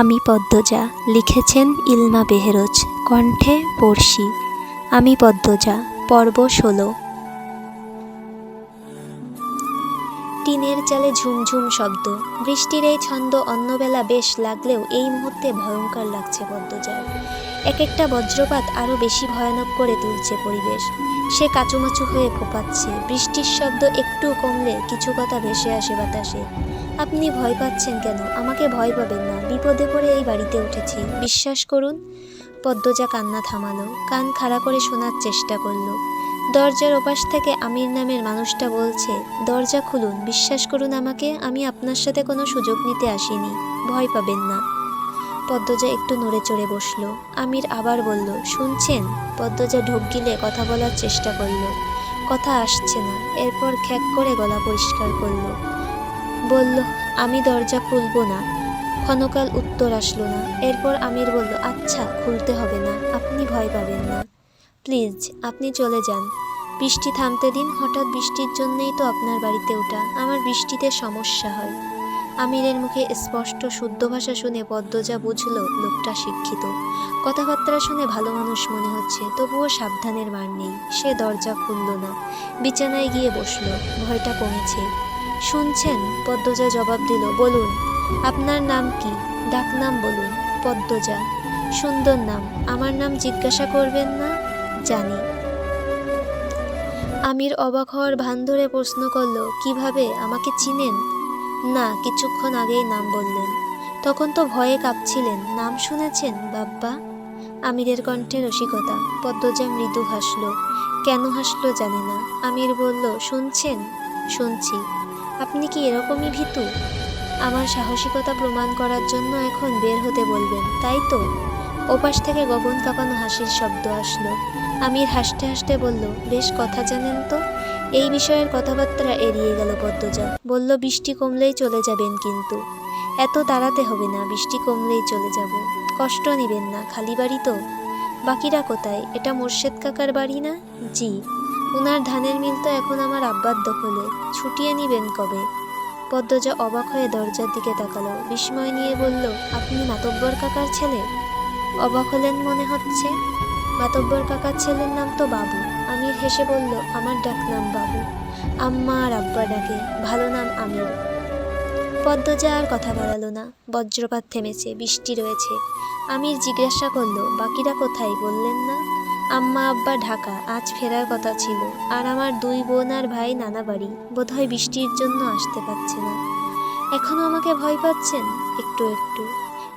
আমি পদ্মজা, লিখেছেন ইলমা বেহেরোজ, কণ্ঠে পড়শি আমি পদ্মজা, পর্ব ষোলো। টিনের চালে ঝুমঝুম শব্দ, বৃষ্টির এই ছন্দ অন্যবেলা বেশ লাগলেও এই মুহূর্তে ভয়ঙ্কর লাগছে পদ্মজার। এক একটা বজ্রপাত আরও বেশি ভয়ানক করে তুলছে পরিবেশ। সে কাচুমাচু হয়ে ফোপাচ্ছে বৃষ্টির শব্দ একটু কমলে কিছু কথা ভেসে আসে বাতাসে। আপনি ভয় পাচ্ছেন কেন? আমাকে ভয় পাবেন না। বিপদে পড়ে এই বাড়িতে উঠেছি। বিশ্বাস করুন, পদ্মজা কান্না থামালো। কান খাড়া করে শোনার চেষ্টা করল। দরজার ওপাশ থেকে আমির নামের মানুষটা বলছে, দরজা খুলুন। বিশ্বাস করুন আমাকে, আমি আপনার সাথে কোনো সুযোগ নিতে আসিনি। ভয় পাবেন না। পদ্মজা একটু নড়ে চড়ে বসল। আমির আবার বলল, শুনছেন? পদ্মজা ঢোক গিলে কথা বলার চেষ্টা করল। কথা আসছে না। এরপর খ্যাক করে গলা পরিষ্কার করল। বলল, আমি দরজা খুলবো না। ক্ষণকাল উত্তর আসলো না। এরপর আমির বলল আচ্ছা খুলতে হবে না। আপনি ভয় পাবেন না। প্লিজ, আপনি চলে যান। বৃষ্টি থামতে দিন। হঠাৎ বৃষ্টির জন্যেই তো আপনার বাড়িতে ওঠা আমার বৃষ্টিতে সমস্যা হয়। আমিরের মুখে স্পষ্ট শুদ্ধ ভাষা শুনে পদ্মজা বুঝল, লোকটা শিক্ষিত। কথাবার্তা শুনে ভালো মানুষ মনে হচ্ছে, তবুও সাবধানের মার নেই। সে দরজা খুলল না। বিছানায় গিয়ে বসল। ভয়টা কমেছে। শুনছেন? পদ্মজা জবাব দিল, বলুন, আপনার নাম কি? ডাকনাম বলুন, পদ্মজা। সুন্দর নাম, আমার নাম জিজ্ঞাসা করবেন না? জানি। আমির অবাক হওয়ার ভান ধরে প্রশ্ন করল, কীভাবে? আমাকে চিনেন? না, কিছুক্ষণ আগেই নাম বললেন। তখন তো ভয়ে কাঁপছিলেন। নাম শুনেছেন, বাব্বা? আমিরের কণ্ঠে রসিকতা। পদ্মজা মৃদু হাসল। কেন হাসলো জানি না। আমির বলল, শুনছেন? শুনছি। আপনি কি এরকমই ভীতু? আমার সাহসিকতা প্রমাণ করার জন্য এখন বের হতে বলবেন, তাই তো? ওপাশ থেকে গগন কাঁপানো হাসির শব্দ আসলো। আমির হাসতে হাসতে বলল, বেশ কথা জানেন তো? এই বিষয়ের কথাবার্তা এড়িয়ে গেল পদ্মজা। বলল, বৃষ্টি কমলেই চলে যাবেন কিন্তু। এত তাড়াতে হবে না, বৃষ্টি কমলেই চলে যাব। কষ্ট নেবেন না, খালি বাড়ি তো। বাকিরা কোথায়? এটা মোর্শেদ কাকার বাড়ি না? জি। ওনার ধানের মিল তো এখন আমার আব্বার দখলে। ছুটিয়ে নিবেন কবে? পদ্মজা অবাক হয়ে দরজার দিকে তাকালো। বিস্ময় নিয়ে বলল, আপনি মাতব্বর কাকার ছেলে? অবাক হলেন মনে হচ্ছে। মাতব্বর কাকার ছেলের নাম তো বাবু। আমির হেসে বলল, আমার ডাক নাম বাবু। আম্মা আর আব্বা ডাকে, ভালো নাম আমির। পদ্মজা আর কথা বাড়ালো না। বজ্রপাত থেমেছে, বৃষ্টি রয়েছে। আমির জিজ্ঞাসা করল, বাকিরা কোথায়? বললেন না। আম্মা আব্বা ঢাকা, আজ ফেরার কথা ছিল। আর আমার দুই বোন আর ভাই নানা বাড়ি, বোধহয় বৃষ্টির জন্য আসতে পারছে না। এখনও আমাকে ভয় পাচ্ছেন? একটু একটু।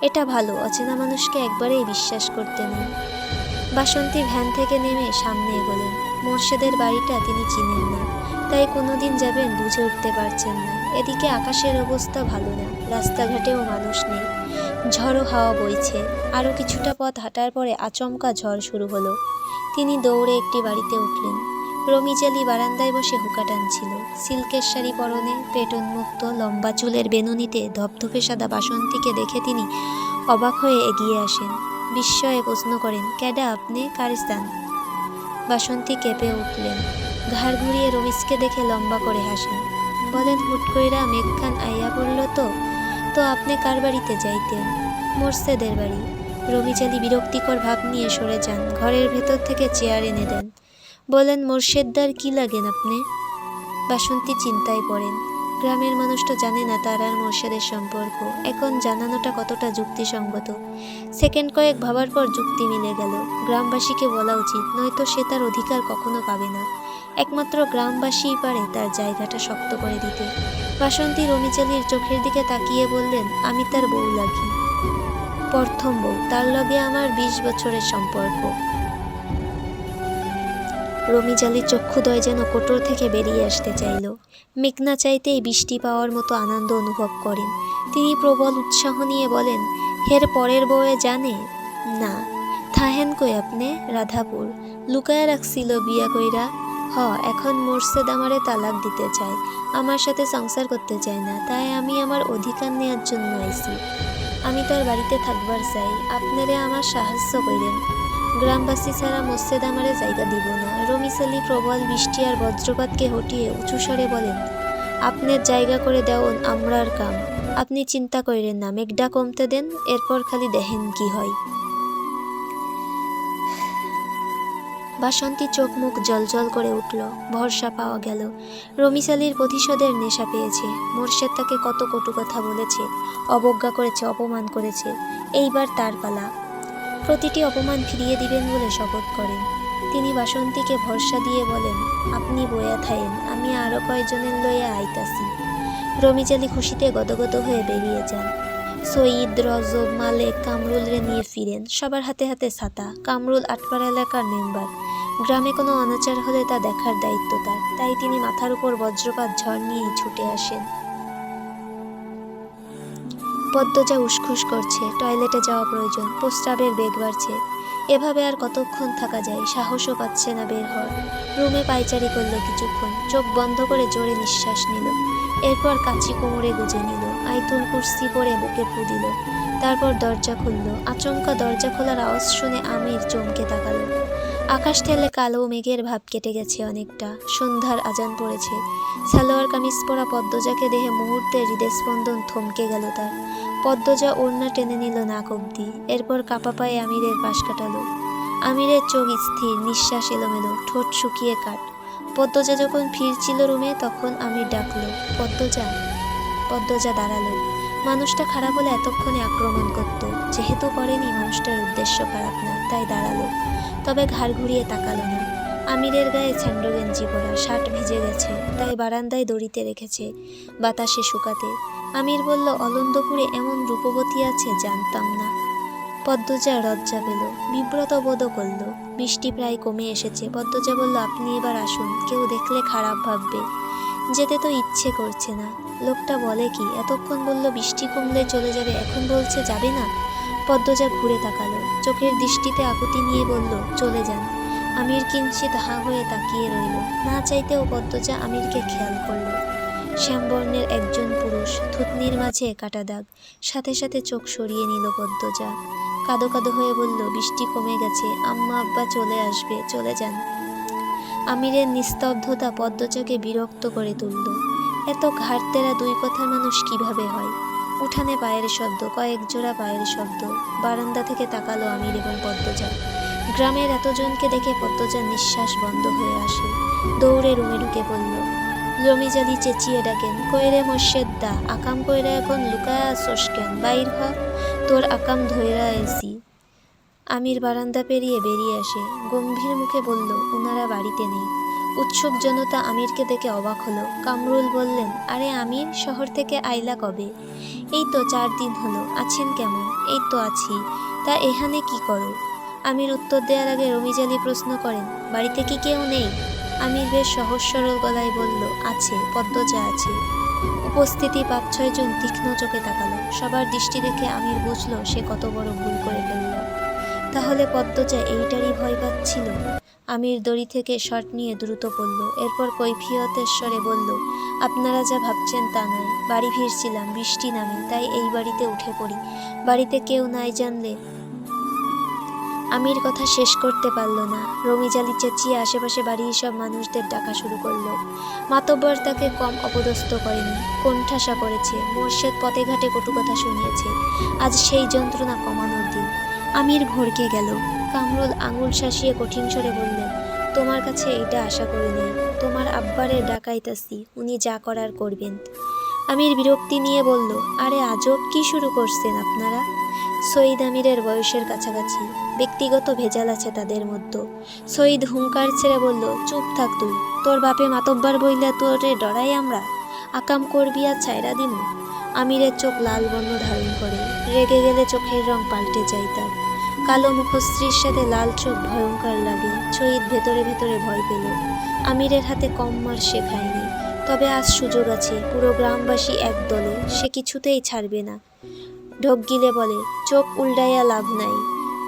এটা ভালো, অচেনা মানুষকে একবারেই বিশ্বাস করতে নেই। বাসন্তী ভ্যান থেকে নেমে সামনে এগোলেন। মোর্শেদের বাড়িটা তিনি চিনেন না। তাই কোনোদিন যাবেন বুঝে উঠতে পারছেন না। এদিকে আকাশের অবস্থা ভালো না, রাস্তাঘাটেও মানুষ নেই। ঝড়ো হাওয়া বইছে, আরও কিছুটা পথ হাঁটার পরে আচমকা ঝড় শুরু হলো। তিনি দৌড়ে একটি বাড়িতে উঠলেন। রমিজালি বারান্দায় বসে হুকা টানছিল। সিল্কের শাড়ি পরনে পেট উন্মুক্ত লম্বা চুলের বেনুনিতে ধপধপে সাদা বাসন্তীকে দেখে তিনি অবাক হয়ে এগিয়ে আসেন। বিস্ময়ে প্রশ্ন করেন ক্যাডা আপনি? কারিস্তান। বাসন্তী কেঁপে উঠলেন। ঘাড় ঘুরিয়ে রমিজকে দেখে লম্বা করে হাসেন বলেন, হুট কইরা মেঘখান আইয়া পড়ল তো? তো আপনি কার বাড়িতে যাইতেন? মোর্শেদের বাড়ি। রমিজালি বিরক্তিকর ভাব নিয়ে সরে যান। ঘরের ভেতর থেকে চেয়ার এনে দেন। বলেন, মোর্শেদদার কি লাগেন আপনি? বাসন্তী চিন্তায় পড়েন। গ্রামের মানুষ তো জানে না তার আর মোর্শেদের সম্পর্ক। এখন জানানোটা কতটা যুক্তিসঙ্গত। সেকেন্ড কয়েক ভাবার পর যুক্তি মিলে গেল। গ্রামবাসীকে বলা উচিত, নয়তো সে তার অধিকার কখনো পাবে না। একমাত্র গ্রামবাসীই পারে তার জায়গাটা শক্ত করে দিতে। বাসন্তী রমিচালির চোখের দিকে তাকিয়ে বললেন, আমি তার বউ লাগি প্রথম বউ, তার লগে আমার বিশ বছরের সম্পর্ক। রমিজালির চক্ষুদয় যেন কোটর থেকে বেরিয়ে আসতে চাইল। মেঘনা চাইতেই বৃষ্টি পাওয়ার মতো আনন্দ অনুভব করেন। তিনি প্রবল উৎসাহ নিয়ে বলেন, হের পরের বউয়ে জানে? না। থাহেন কই আপনি? রাধাপুর। লুকায়া রাখছিল বিয়া কইরা? হ, এখন মোর্শেদ আমারে তালাক দিতে চায়। আমার সাথে সংসার করতে চায় না, তাই আমি আমার অধিকার নেওয়ার জন্য আইছি। আমি তার বাড়িতে থাকবার চাই। আপনারে আমার সাহায্য করেন গ্রামবাসী ছাড়া মসজিদ আমারে জায়গা দিব না। রমিসালি প্রবল বৃষ্টি আর বজ্রপাতকে হটিয়ে উঁচু স্বরে বলেন আপনার জায়গা করে দেওন, আমরার কাম। আপনি চিন্তা করেন না মেঘটা কমতে দেন, এরপর খালি দেখেন কি হয়। বাসন্তী চোখ মুখ জলজল করে উঠল, ভরসা পাওয়া গেল। রমিসালির প্রতিশোধের নেশা পেয়েছে। মোর্শেদ তাকে কত কটু কথা বলেছে, অবজ্ঞা করেছে, অপমান করেছে। এইবার তার পালা। প্রতিটি অপমান ফিরিয়ে দিবেন বলে শপথ করেন। তিনি বাসন্তীকে ভরসা দিয়ে বলেন, আপনি বয়া থাইন, আমি আরও কয়েকজনের লইয়া আইতাছি। রমিজালি খুশিতে গদগদ হয়ে বেরিয়ে যান। সঈদ, রজব, মালেক কামরুলরে নিয়ে ফিরেন। সবার হাতে হাতে ছাতা, কামরুল আটপাড়া এলাকার মেম্বার। গ্রামে কোনো অনাচার হলে তা দেখার দায়িত্ব তার, তাই তিনি মাথার উপর বজ্রপাত ঝড় নিয়েই ছুটে আসেন। পদ্মজা উসখুস করছে, টয়লেটে যাওয়া প্রয়োজন, প্রস্রাবের বেগ বাড়ছে। এভাবে আর কতক্ষণ থাকা যায়, সাহসও পাচ্ছে না বের হওয়ার। রুমে পায়চারি করল কিছুক্ষণ, চোখ বন্ধ করে জোরে নিঃশ্বাস নিল। এরপর কাঁচি কোমরে গুজে নিল, আইতুল কুর্সি পরে বুকে ফু দিল। তারপর দরজা খুলল, আচমকা দরজা খোলার আওয়াজ শুনে আমির চমকে তাকালো। আকাশ তেলে কালো মেঘের ভাব কেটে গেছে অনেকটা। সন্ধ্যার আজান পড়েছে। সালোয়ার কামিজ পরা পদ্মজাকে দেহে মুহূর্তে হৃদস্পন্দন থমকে গেল তার। পদ্মজা ওড়না টেনে নিল নাক অব্দি এরপর কাপা পায়ে আমিরের পাশ কাটালো। আমিরের চোখ স্থির, নিঃশ্বাস এলোমেলো, ঠোঁট শুকিয়ে কাট পদ্মজা যখন ফিরছিল রুমে, তখন আমির ডাকলো, পদ্মজা? পদ্মজা দাঁড়াল। মানুষটা খারাপ হলে এতক্ষণে আক্রমণ করত। যেহেতু করেনি, মানুষটার উদ্দেশ্য খারাপ না, তাই দাঁড়াল। তবে ঘাড় ঘুরিয়ে তাকালো না। আমিরের গায়ে ছ্যান্ডো গেঞ্জি পরা, শার্ট ভিজে গেছে, তাই বারান্দায় দড়িতে রেখেছে বাতাসে শুকাতে। আমির বলল অলন্দপুরে এমন রূপবতী আছে জানতাম না। পদ্মজা লজ্জা পেল, বিব্রত বোধও করল, বৃষ্টি প্রায় কমে এসেছে। পদ্মজা বলল, আপনি এবার আসুন, কেউ দেখলে খারাপ ভাববে, যেতে তো ইচ্ছে করছে না। লোকটা বলে কি, এতক্ষণ বলল বৃষ্টি কমলে চলে যাবে, এখন বলছে যাবে না? পদ্মজা ঘুরে তাকালো, চোখের দৃষ্টিতে আকুতি নিয়ে বলল, চলে যান। আমির কিঞ্চিত হা হয়ে তাকিয়ে রইল। না চাইতেও পদ্মজা আমিরকে খেয়াল করল। শ্যামবর্ণের একজন পুরুষ থুতনির মাঝে কাটা দাগ, সাথে সাথে চোখ সরিয়ে নিল পদ্মজা। কাদো কাদো হয়ে বলল, বৃষ্টি কমে গেছে, আম্মা আব্বা চলে আসবে, চলে যান। আমিরের নিস্তব্ধতা পদ্মজাকে বিরক্ত করে তুলল। এত ঘাটতেরা দুই কথার মানুষ কীভাবে হয়? উঠানে পায়ের শব্দ, কয়েক জোড়া পায়ের শব্দ। বারান্দা থেকে তাকালো আমির এবং পদ্মজা গ্রামের এতজনকে দেখে পদ্মজার নিঃশ্বাস বন্ধ হয়ে আসে। দৌড়ে রুমে ঢুকে পড়ল। রমিজালি চেঁচিয়ে ডাকেন, কইরে দা আকাম কইরা এখন লুকায়া আসোস কেন? বাইর হ, তোর আকাম ধইরা এসি আমির বারান্দা পেরিয়ে বেরিয়ে আসে। গম্ভীর মুখে বলল ওনারা বাড়িতে নেই। উৎসুক জনতা আমিরকে দেখে অবাক হলো। কামরুল বললেন, আরে আমির, শহর থেকে আইলা কবে? এই তো চার দিন হলো, আছেন কেমন? এই তো আছি। তা এখানে কি করো? আমির উত্তর দেওয়ার আগে রমিজালি প্রশ্ন করেন, বাড়িতে কি কেউ নেই? আমির বেশ সহজ সরল গলায় বলল, আছে পদ্মজা আছে। উপস্থিতি পাঁচ ছয়জন তীক্ষ্ণ চোখে তাকালো। সবার দৃষ্টি দেখে আমির বুঝলো, সে কত বড় ভুল করে ফেলল। তাহলে পদ্মজা এইটারই ভয় পাচ্ছিল। আমির দড়ি থেকে শর্ট নিয়ে দ্রুত পড়ল এরপর কৈফিয়তের স্বরে বলল, আপনারা যা ভাবছেন তা নয়। বাড়ি ফিরছিলাম, বৃষ্টি নামে, তাই এই বাড়িতে উঠে পড়ি। বাড়িতে কেউ নাই জানলে আমির কথা শেষ করতে পারল না। রমিজালি চেঁচিয়ে আশেপাশে বাড়ির সব মানুষদের ডাকা শুরু করল। মাতব্বর তাকে কম অপদস্থ করেনি, কোণঠাসা করেছে, মোর্শেদ পথে ঘাটে কটু কথা শুনিয়েছে। আজ সেই যন্ত্রণা কমানোর দিন। আমির ভরকে গেল। কামরুল আঙুল শাসিয়ে কঠিন স্বরে বললেন, তোমার কাছে এটা আশা করি নেই। তোমার আব্বারে ডাকাইতাছি, উনি যা করার করবেন। আমির বিরক্তি নিয়ে বলল, আরে আজব, কি শুরু করছেন আপনারা? সঈদ আমিরের বয়সের কাছাকাছি, ব্যক্তিগত ভেজাল আছে তাদের মধ্যে। সঈদ হুঙ্কার ছেড়ে বলল, চুপ থাক তুই, তোর বাপে মাতব্বার বইলা তোরে ডরাই আমরা। আকাম করবি আর ছাইরা দিমু। আমিরের চোখ লাল বর্ণ ধারণ করে, রেগে গেলে চোখের রং পাল্টে যায় তার। কালো মুখশ্রীর সাথে লাল চোখ ভয়ঙ্কর লাগে, শহীদ ভেতরে ভেতরে ভয় পেল। আমিরের হাতে কম মার শেখায়নি তবে আজ সুযোগ আছে, পুরো গ্রামবাসী এক দলে, সে কিছুতেই ছাড়বে না। ঢোক গিলে বলে, চোখ উল্টাইয়া লাভ নাই।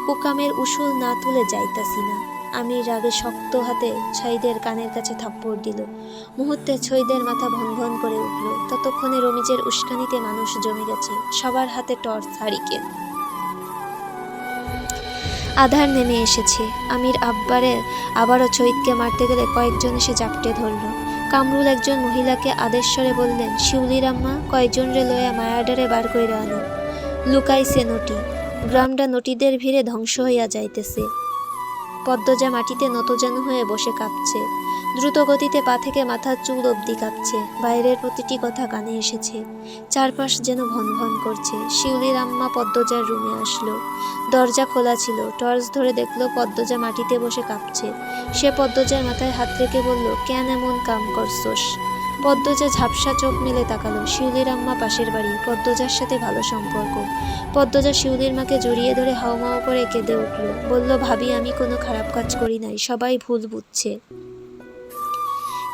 কুকামের উসুল না তুলে যাইতাছি না। আমি রাগে শক্ত হাতে ছয়দের কানের কাছে থাপ্পড় দিল। মুহূর্তে ছয়দের মাথা ভন ভন করে উঠল। ততক্ষণে রমিজের উস্কানিতে মানুষ জমে গেছে। সবার হাতে টর্চ, হারিকেন। আধার নেমে এসেছে। আমির আব্বারে আবারও চৈতকে মারতে গেলে কয়েকজন এসে জাপটে ধরল। কামরুল একজন মহিলাকে আদেশ আদেশ্বরে বললেন, শিউলির আম্মা, কয়জন রে লয়া মায়াডারে বার করে আনো? লুকাইছে নটি। গ্রামটা নটিদের ভিড়ে ধ্বংস হইয়া যাইতেছে। পদ্মজা মাটিতে নতজানু হয়ে বসে কাঁপছে। দ্রুত গতিতে পা থেকে মাথার চুল অবধি কাঁপছে। বাইরের প্রতিটি কথা কানে এসেছে। চারপাশ যেন ভন ভন করছে। শিউলির আম্মা পদ্মজার রুমে আসলো। দরজা খোলা ছিল। টর্চ ধরে দেখল পদ্মজা মাটিতে বসে কাঁপছে। সে পদ্মজার মাথায় হাত রেখে বলল, কেন এমন কাম করছোস? পদ্মজা ঝাপসা চোখ মেলে তাকালো। শিউলির আম্মা পাশের বাড়ি। পদ্মজার সাথে ভালো সম্পর্ক। পদ্মজা শিউলির মাকে জড়িয়ে ধরে হাওমাও করে কেঁদে উঠল। বলল, ভাবি, আমি কোনো খারাপ কাজ করি নাই। সবাই ভুল বুঝছে।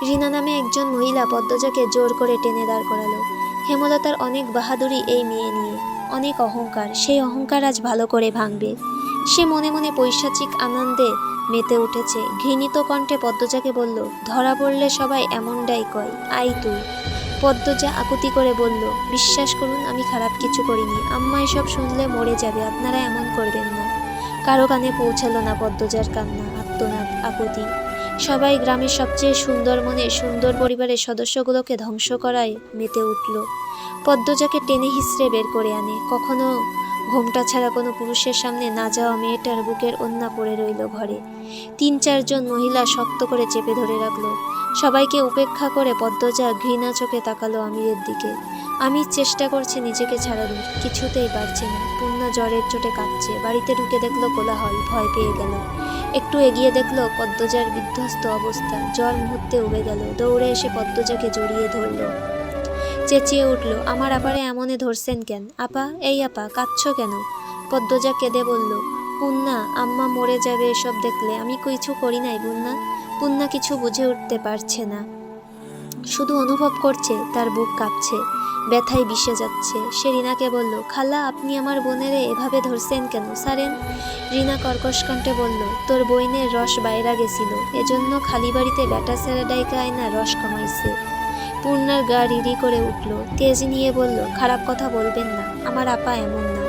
রিনা নামে একজন মহিলা পদ্মজাকে জোর করে টেনে দাঁড় করালো। হেমলতার অনেক বাহাদুরি এই মেয়ে নিয়ে, অনেক অহংকার, সেই অহংকার আজ ভালো করে ভাঙবে। সে মনে মনে পৈশাচিক আনন্দে মেতে উঠেছে। ঘৃণিত কণ্ঠে পদ্মজাকে বলল, ধরা পড়লে সবাই এমনটাই কয়, আই তুই। পদ্মজা আকুতি করে বলল, বিশ্বাস করুন, আমি খারাপ কিছু করিনি। আম্মা এসব শুনলে মরে যাবে, আপনারা এমন করবেন না। কারও কানে পৌঁছালো না পদ্মজার কান্না, আত্মনাদ, আকুতি। সবাই গ্রামের সবচেয়ে সুন্দর মনে সুন্দর পরিবারের সদস্যগুলোকে ধ্বংস করায় মেতে উঠল। পদ্মজাকে টেনে হিসড়ে বের করে আনে। কখনো ঘোমটা ছাড়া কোনো পুরুষের সামনে না যাওয়া মেয়েটার বুকের ওন্না পড়ে রইল ঘরে। তিন চারজন মহিলা শক্ত করে চেপে ধরে রাখল। সবাইকে উপেক্ষা করে পদ্মজা ঘৃণা চোখে তাকালো আমিরের দিকে। আমি চেষ্টা করছে নিজেকে ছাড়ানোর, কিছুতেই পারছে না। পূর্ণ জ্বরের চোটে কাঁপছে। বাড়িতে ঢুকে দেখল কোলাহল, ভয় পেয়ে গেল। একটু এগিয়ে দেখল পদ্মজার বিধ্বস্ত অবস্থা। জ্বর মুহূর্তে উড়ে গেল। দৌড়ে এসে পদ্মজাকে জড়িয়ে ধরলো। চেঁচিয়ে উঠল, আমার আপারে এমনে ধরছেন কেন? আপা, এই আপা, কাঁদছ কেন? পদ্মজা কেঁদে বলল, পুন্না, আম্মা মরে যাবে এসব দেখলে। আমি কিছু করি নাই পুন্না পুন্না কিছু বুঝে উঠতে পারছে না। শুধু অনুভব করছে, তার বুক কাঁপছে। ব্যথায় বিষে যাচ্ছে। সে রিনাকে বলল, খালা, আপনি আমার বোনেরে এভাবে ধরছেন কেন? সারেন? রিনা কর্কশ কণ্ঠে বলল, তোর বইনের রস বাইরা গেছিল। এজন্য খালি বাড়িতে ব্যাটা সেরা ডাইকা আয়না রস কমাইছে। পূর্ণার গা রিরি করে উঠল। তেজ নিয়ে বলল, খারাপ কথা বলবেন না, আমার আপা এমন না।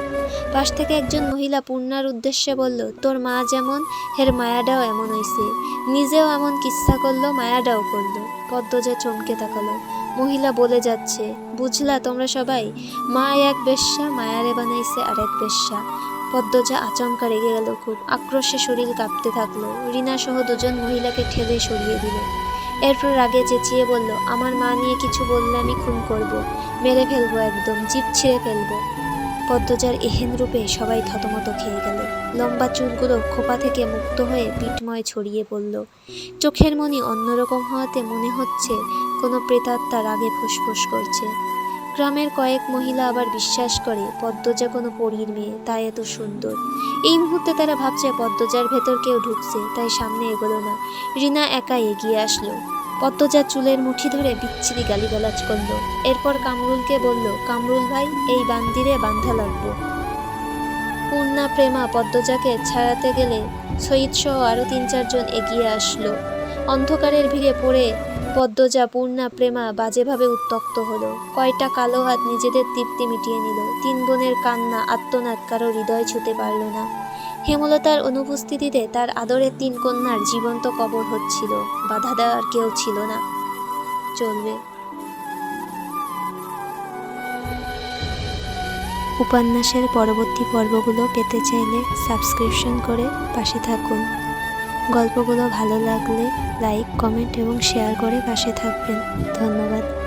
পাশ থেকে একজন মহিলা পূর্ণার উদ্দেশ্যে বলল, তোর মা যেমন, হের মায়াডাও এমন হইছে। নিজেও এমন কিচ্ছা করল মায়াডাও করল। পদ্মজা চমকে তাকালো। মহিলা বলে যাচ্ছে, বুঝলা তোমরা সবাই মা এক বেশ্যা, মায়ারে বানাইছে আর এক বেশ্যা। পদ্মজা আচমকা রেগে গেল খুব, আক্রোশে শরীর কাঁপতে থাকল। রিনা সহ দুজন মহিলাকে ঠেলে সরিয়ে দিল। এরপর রাগে চেঁচিয়ে বলল, আমার মা নিয়ে কিছু বললে আমি খুন করব, মেরে ফেলব একদম জিপ ছিঁড়ে ফেলব। পদ্মজার এহেন রূপে সবাই থতমত খেয়ে গেল। লম্বা চুলগুলো খোপা থেকে মুক্ত হয়ে পিঠময় ছড়িয়ে পড়ল। চোখের মনি অন্যরকম হওয়াতে মনে হচ্ছে কোনো প্রেতাত্মা রাগে ফুসফুস করছে। গ্রামের কয়েক মহিলা আবার বিশ্বাস করে, পদ্মজা কোনো পরীর মেয়ে, তাই এত সুন্দর। এই মুহূর্তে তারা ভাবছে পদ্মজার ভেতর কেউ ঢুকছে, তাই সামনে এগোলো না। রিনা একা এগিয়ে আসলো। পদ্মজা চুলের মুঠি ধরে বিচ্ছিরি গালিগালাজ করল। এরপর কামরুলকে বলল, কামরুল ভাই, এই বান্দিরে বান্ধা লাগবো। পূর্ণা, প্রেমা, পদ্মজাকে ছাড়াতে গেলে সঈদ সহ আরও তিন চারজন এগিয়ে আসলো। অন্ধকারের ভিড়ে পড়ে পদ্মজা পূর্ণা প্রেমা বাজেভাবে উত্তক্ত হলো। কয়টা কালো হাত নিজেদের তৃপ্তি মিটিয়ে নিল। তিন বোনের কান্না, আত্মনাদ কারও হৃদয় ছুতে পারল না। হেমলতার অনুপস্থিতিতে তার আদরের তিন কন্যার জীবন্ত কবর হচ্ছিল। বাধা দেওয়ার কেউ ছিল না। চলবে। উপন্যাসের পরবর্তী পর্বগুলো পেতে চাইলে সাবস্ক্রিপশন করে পাশে থাকুন। গল্পগুলো ভালো লাগলে লাইক কমেন্ট এবং শেয়ার করে পাশে থাকবেন। ধন্যবাদ।